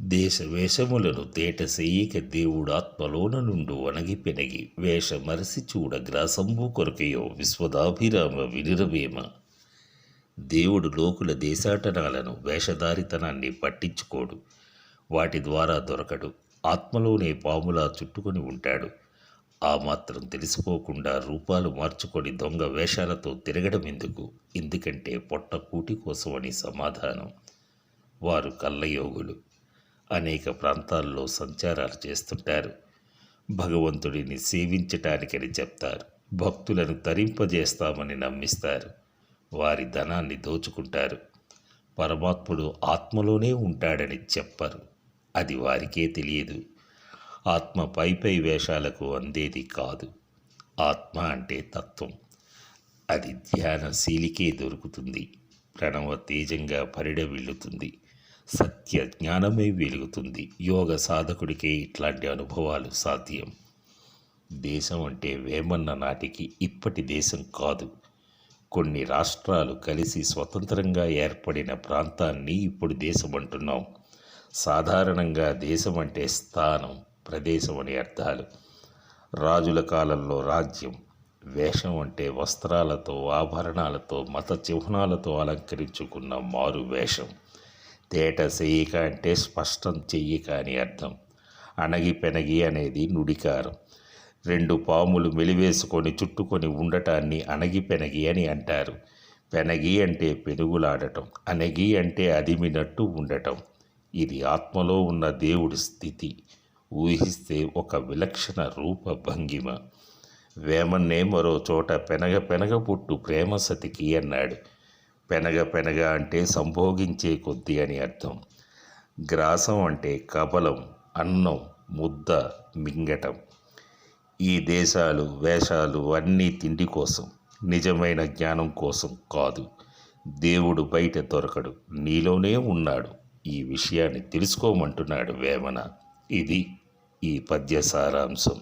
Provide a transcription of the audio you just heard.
దేశ వేషములను తేట సేయిక దేవుడు ఆత్మలోన నుండు వణగి పెనగి వేషమరసి చూడ గ్రాసంబు కొరకయో విశ్వదాభిరామ వినిరవేమ. దేవుడు లోకుల దేశాటనాలను వేషధారితనాన్ని పట్టించుకోడు. వాటి ద్వారా దొరకడు. ఆత్మలోనే పాములా చుట్టుకొని ఉంటాడు. ఆ మాత్రం తెలిసిపోకుండా రూపాలు మార్చుకొని దొంగ వేషాలతో తిరగడం ఎందుకు ఎందుకంటే పొట్ట కూటి కోసమని సమాధానం. వారు కళ్ళయోగులు అనేక ప్రాంతాల్లో సంచారాలు చేస్తుంటారు. భగవంతుడిని సేవించటానికని చెప్తారు. భక్తులను తరింపజేస్తామని నమ్మిస్తారు. వారి ధనాన్ని దోచుకుంటారు. పరమాత్ముడు ఆత్మలోనే ఉంటాడని చెప్పరు. అది వారికే తెలియదు. ఆత్మ పై పై వేషాలకు అందేది కాదు. ఆత్మ అంటే తత్వం. అది ధ్యానశీలికే దొరుకుతుంది. ప్రణవ తేజంగా పరిడవిల్లుతుంది. సత్య జ్ఞానమే వెలుగుతుంది. యోగ సాధకుడికే ఇట్లాంటి అనుభవాలు సాధ్యం. దేశం అంటే వేమన్న నాటికి ఇప్పటి దేశం కాదు. కొన్ని రాష్ట్రాలు కలిసి స్వతంత్రంగా ఏర్పడిన ప్రాంతాన్ని ఇప్పుడు దేశం అంటున్నాం. సాధారణంగా దేశం అంటే స్థానం ప్రదేశం అని అర్థాలు. రాజుల కాలంలో రాజ్యం వేషం అంటే వస్త్రాలతో ఆభరణాలతో మత చిహ్నాలతో అలంకరించుకున్న మారు వేషం తేట చెయ్యక అంటే స్పష్టం చెయ్యక అని అర్థం. అణగి పెనగి అనేది నుడికారం. రెండు పాములు మెలివేసుకొని చుట్టుకొని ఉండటాన్ని అణగి పెనగి అని అంటారు. పెనగి అంటే పెనుగులాడటం అనగి అంటే అదిమినట్టు ఉండటం. ఇది ఆత్మలో ఉన్న దేవుడి స్థితి. ఊహిస్తే ఒక విలక్షణ రూప భంగిమ. వేమన్నే మరో చోట పెనగ పెనగ పుట్టు ప్రేమ సతికి అన్నాడు. పెనగ పెనగ అంటే సంభోగించే కొద్ది అని అర్థం. గ్రాసం అంటే కబలం అన్నం ముద్ద మింగటం. ఈ దేశాలు వేషాలు అన్నీ తిండి కోసం నిజమైన జ్ఞానం కోసం కాదు. దేవుడు బయట దొరకడు నీలోనే ఉన్నాడు. ఈ విషయాన్ని తెలుసుకోమంటున్నాడు వేమన. ఇది ఈ పద్య సారాంశం